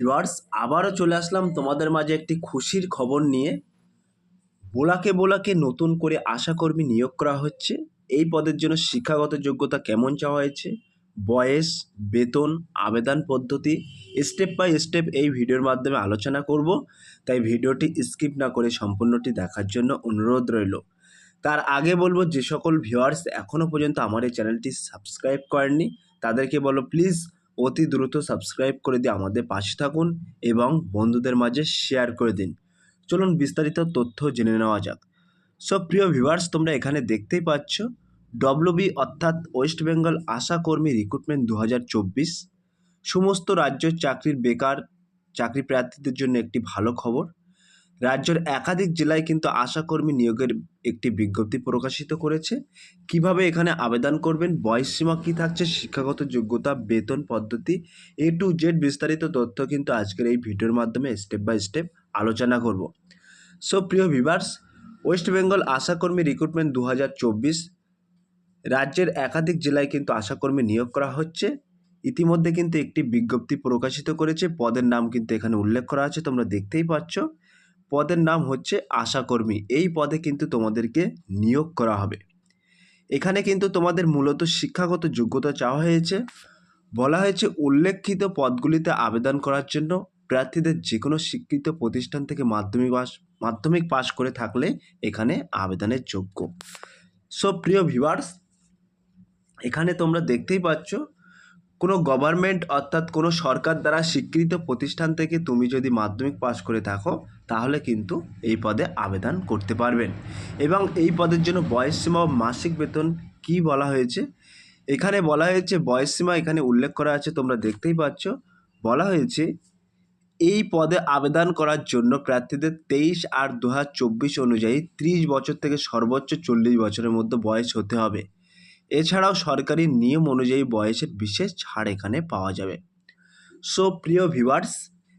Viewers আবারও চলে আসলাম তোমাদের মাঝে একটি খুশির খবর নিয়ে। বোলাকে বোলাকে নতুন করে আশাকর্মী নিয়োগ করা হচ্ছে। এই পদের জন্য শিক্ষাগত যোগ্যতা কেমন চাওয়া হয়েছে? বয়স, বেতন, আবেদন পদ্ধতি স্টেপ বাই স্টেপ এই ভিডিওর মাধ্যমে আলোচনা করব। তাই ভিডিওটি স্কিপ না করে সম্পূর্ণটি দেখার জন্য অনুরোধ রইল। তার আগে বলব, যে সকল ভিউয়ার্স এখনও পর্যন্ত আমার এই চ্যানেলটি সাবস্ক্রাইব করেননি, তাদেরকে বলো প্লিজ অতি দ্রুত সাবস্ক্রাইব করে দিয়ে আমাদের পাশে থাকুন এবং বন্ধুদের মাঝে শেয়ার করে দিন। চলুন বিস্তারিত তথ্য জেনে নেওয়া যাক। সব প্রিয় ভিভার্স তোমরা এখানে দেখতেই পাচ্ছ ডব্লুবি অর্থাৎ ওয়েস্ট বেঙ্গল আশা কর্মী রিক্রুটমেন্ট দু হাজার চব্বিশ। সমস্ত রাজ্য চাকরির বেকার, চাকরি প্রার্থীদের জন্য একটি ভালো খবর। রাজ্যের একাধিক জেলায় কিন্তু আশাকর্মী নিয়োগের একটি বিজ্ঞপ্তি প্রকাশিত করেছে। কীভাবে এখানে আবেদন করবেন? বয়সসীমা কী থাকছে? শিক্ষাগত যোগ্যতা, বেতন পদ্ধতি, এ টু জেড বিস্তারিত তথ্য কিন্তু আজকের এই ভিডিওর মাধ্যমে স্টেপ বাই স্টেপ আলোচনা করব। সো, প্রিয় ভিভার্স ওয়েস্ট বেঙ্গল আশাকর্মী রিক্রুটমেন্ট দু হাজার চব্বিশ, রাজ্যের একাধিক জেলায় কিন্তু আশাকর্মী নিয়োগ করা হচ্ছে। ইতিমধ্যে কিন্তু একটি বিজ্ঞপ্তি প্রকাশিত করেছে। পদের নাম কিন্তু এখানে উল্লেখ করা আছে, তোমরা দেখতেই পাচ্ছ। পদের নাম হচ্ছে আশাকর্মী। এই পদে কিন্তু তোমাদেরকে নিয়োগ করা হবে। এখানে কিন্তু তোমাদের মূলত শিক্ষাগত যোগ্যতা চাওয়া হয়েছে। বলা হয়েছে উল্লেখিত পদগুলিতে আবেদন করার জন্য প্রার্থীদের যে কোনো স্বীকৃত প্রতিষ্ঠান থেকে মাধ্যমিক পাস মাধ্যমিক পাশ করে থাকলে এখানে আবেদনের যোগ্য। সো প্রিয় ভিউয়ার্স, এখানে তোমরা দেখতেই পাচ্ছ কোনো গভর্নমেন্ট অর্থাৎ কোনো সরকার দ্বারা স্বীকৃত প্রতিষ্ঠান থেকে তুমি যদি মাধ্যমিক পাশ করে থাকো, তাহলে কিন্তু এই পদে আবেদন করতে পারবেন। এবং এই পদের জন্য বয়সসীমা মাসিক বেতন কি বলা হয়েছে? এখানে বলা হয়েছে বয়সসীমা এখানে উল্লেখ করা আছে, তোমরা দেখতেই পাচ্ছ। বলা হয়েছে, এই পদে আবেদন করার জন্য প্রার্থীদের তেইশ আর দু অনুযায়ী ত্রিশ বছর থেকে সর্বোচ্চ চল্লিশ বছরের মধ্যে বয়স হতে হবে। এছাড়াও সরকারি নিয়ম অনুযায়ী বয়সের বিশেষ ছাড় এখানে পাওয়া যাবে। সো প্রিয় ভিভার্স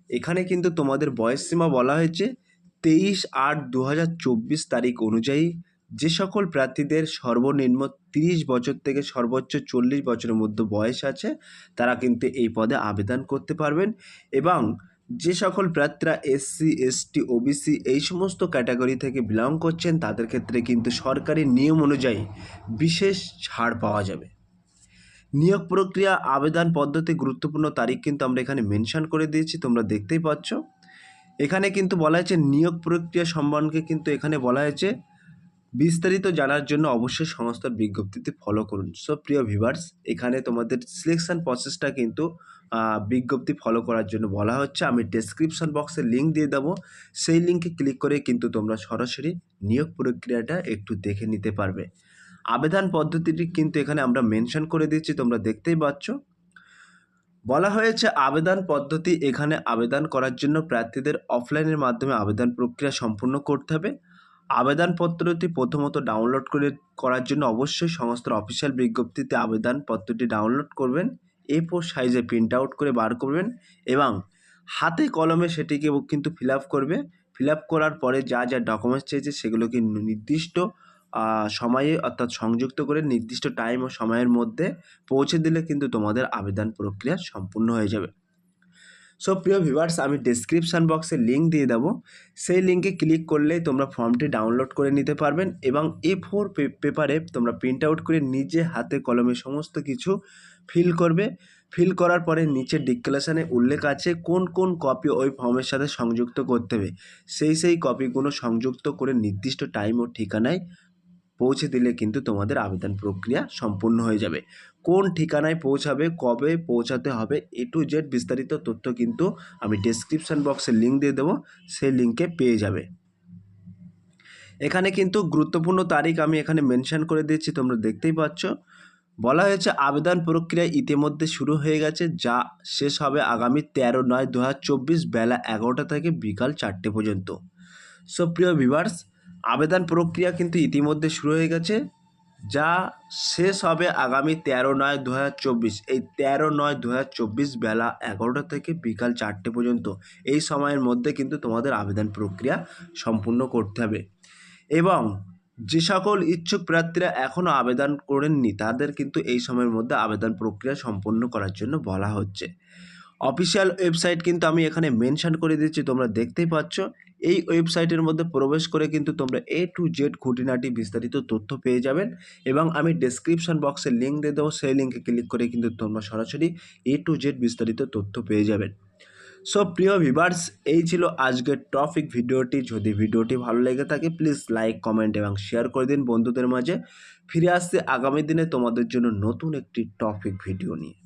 এখানে কিন্তু তোমাদের বয়স সীমা বলা হয়েছে তেইশ আট দু তারিখ অনুযায়ী। যে সকল প্রার্থীদের সর্বনিম্ন তিরিশ বছর থেকে সর্বোচ্চ চল্লিশ বছরের মধ্যে বয়স আছে, তারা কিন্তু এই পদে আবেদন করতে পারবেন এবং যে সকল প্রার্থীরা এসসি এসটি ওবিসি এই সমস্ত ক্যাটাগরি থেকে বিলং করছেন, তাদের ক্ষেত্রে কিন্তু সরকারি নিয়ম অনুযায়ী বিশেষ ছাড় পাওয়া যাবে। নিয়োগ প্রক্রিয়া, আবেদন পদ্ধতি গুরুত্বপূর্ণ তারিখ কিন্তু আমরা এখানে মেনশন করে দিয়েছি, তোমরা দেখতেই পাচ্ছ। এখানে কিন্তু বলা হয়েছে, নিয়োগ প্রক্রিয়া সম্বন্ধে কিন্তু এখানে বলা হয়েছে বিস্তারিত জানার জন্য অবশ্যই সংস্থার বিজ্ঞপ্তিতে ফলো করুন। সো প্রিয় ভিভার্স এখানে তোমাদের সিলেকশন প্রসেসটা কিন্তু বিজ্ঞপ্তি ফলো করার জন্য বলা হচ্ছে। আমি ডেসক্রিপশন বক্সে লিঙ্ক দিয়ে দেবো। সেই লিঙ্কে ক্লিক করে কিন্তু তোমরা সরাসরি নিয়োগ প্রক্রিয়াটা একটু দেখে নিতে পারবে। আবেদন পদ্ধতিটি কিন্তু এখানে আমরা মেনশন করে দিচ্ছি, তোমরা দেখতেই পাচ্ছ। বলা হয়েছে, আবেদন পদ্ধতি এখানে আবেদন করার জন্য প্রার্থীদের অফলাইনের মাধ্যমে আবেদন প্রক্রিয়া সম্পূর্ণ করতে হবে। আবেদনপত্রটি প্রথমত ডাউনলোড করে করার জন্য অবশ্যই সংস্থার অফিসিয়াল বিজ্ঞপ্তিতে আবেদনপত্রটি ডাউনলোড করবেন এ ফোর সাইজে প্রিন্ট আউট করে বার করবেন এবং হাতে কলমে সেটিকে কিন্তু ফিল করবে। ফিল করার পরে যা যা ডকুমেন্টস চেয়েছে সেগুলোকে নির্দিষ্ট সময়ে অর্থাৎ সংযুক্ত করে নির্দিষ্ট টাইম ও সময়ের মধ্যে পৌঁছে দিলে কিন্তু তোমাদের আবেদন প্রক্রিয়া সম্পূর্ণ হয়ে যাবে। সো প্রিয় ভিভার্স আমি ডিসক্রিপশান বক্সে লিঙ্ক দিয়ে দেবো। সেই লিঙ্কে ক্লিক করলেই তোমরা ফর্মটি ডাউনলোড করে নিতে পারবেন এবং এ ফোর পেপারে তোমরা প্রিন্ট আউট করে নিজে হাতে কলমে সমস্ত কিছু ফিল করবে। ফিল করার পরে নিচে ডিক্লারেশানে উল্লেখ আছে কোন কোন কপি ওই ফর্মের সাথে সংযুক্ত করতে হবে। সেই সেই কপিগুলো সংযুক্ত করে নির্দিষ্ট টাইম ও ঠিকানায় পৌঁছে দিলে কিন্তু তোমাদের আবেদন প্রক্রিয়া সম্পূর্ণ হয়ে যাবে। কোন ঠিকানায় পৌঁছাবে, কবে পৌঁছাতে হবে এ টু জেড বিস্তারিত তথ্য কিন্তু আমি ডেসক্রিপশান বক্সে লিঙ্ক দিয়ে দেবো, সেই লিঙ্কে পেয়ে যাবে। এখানে কিন্তু গুরুত্বপূর্ণ তারিখ আমি এখানে মেনশন করে দিয়েছি, তোমরা দেখতেই পাচ্ছ। বলা হয়েছে আবেদন প্রক্রিয়া ইতিমধ্যে শুরু হয়ে গেছে, যা শেষ হবে আগামী তেরো নয় দু বেলা এগারোটা থেকে বিকাল চারটে পর্যন্ত। সো প্রিয় ভিভার্স আবেদন প্রক্রিয়া কিন্তু ইতিমধ্যে শুরু হয়ে গেছে, যা শেষ হবে আগামী তেরো নয় দু এই তেরো নয় দু বেলা এগারোটা থেকে বিকাল চারটে পর্যন্ত এই সময়ের মধ্যে কিন্তু তোমাদের আবেদন প্রক্রিয়া সম্পূর্ণ করতে হবে। এবং যে সকল ইচ্ছুক প্রার্থীরা এখনও আবেদন করেননি, তাদের কিন্তু এই সময়ের মধ্যে আবেদন প্রক্রিয়া সম্পন্ন করার জন্য বলা হচ্ছে। অফিসিয়াল ওয়েবসাইট কিন্তু আমি এখানে মেনশন করে দিচ্ছি, তোমরা দেখতেই পাচ্ছ। এই ওয়েবসাইটের মধ্যে প্রবেশ করে কিন্তু তোমরা এ টু জেড খুঁটিনাটি বিস্তারিত তথ্য পেয়ে যাবেন এবং আমি ডেসক্রিপশন বক্সে লিঙ্ক দিয়ে দেবো, সেই লিঙ্কে ক্লিক করে কিন্তু তোমরা সরাসরি এ টু জেড বিস্তারিত তথ্য পেয়ে যাবেন সো প্রিয় ভিভার্স এই ছিল আজকের টপিক ভিডিওটি। যদি ভিডিওটি ভালো লেগে থাকে প্লিজ লাইক কমেন্ট এবং শেয়ার করে দিন বন্ধুদের মাঝে। ফিরে আসতে আগামী দিনে তোমাদের জন্য নতুন একটি টপিক ভিডিও নিয়ে।